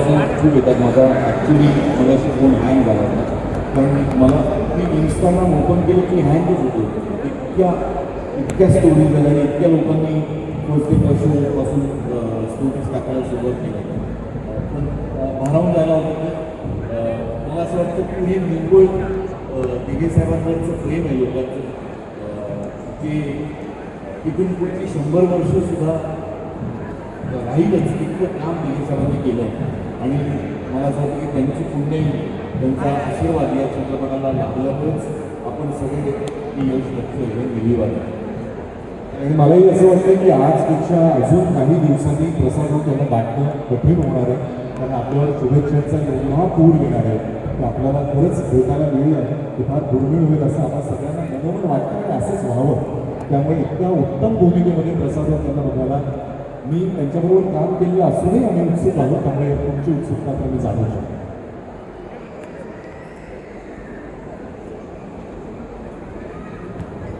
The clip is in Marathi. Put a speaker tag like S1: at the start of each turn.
S1: खूप येतात. माझा ॲक्च्युली मला फोन हँग झाला होता. कारण मला मी इंस्टाग्राम ओपन केलं की हँगच होतो इतक्या इतक्या स्टोरीज झाल्या इतक्या लोकांनी फर्स्ट डे स्टोरीज टाकायला सुरुवात केली. पण भारावून जायला होतं की मला असं वाटतं की हे निंबोळ दिघे साहेबांवरचं प्रेम आहे लोकांचं. ते तिथून पुढची शंभर वर्षसुद्धा राहीलच इतकं काम दिघे साहेबांनी केलं. आणि मला असं वाटतं की त्यांची पुण्य त्यांचा आशीर्वाद या चित्रपटाला लाभल्यामुळेच आपण सगळे ही यश नक्की निर्विवाद
S2: आणि मलाही असं वाटतं की आजपेक्षा अजून काही दिवसांनी प्रसाद त्यांना गाठणं कठीण होणार आहे कारण आपल्याला शुभेच्छांचा एवढा पूर येणार आहे की आपल्याला खरंच भेटायला मिळलं. की फार दुर्मिळ होईल असं आपण सगळ्यांना मनोमन वाटतं आणि असंच व्हावं. त्यामुळे इतक्या उत्तम भूमिकेमध्ये प्रसाद त्यांना बघायला मी त्यांच्याबरोबर काम केलेलं असूनही आम्ही उत्सुक आहोत. त्यामुळे तुमची उत्सुकता तर मी जाणू शकतो.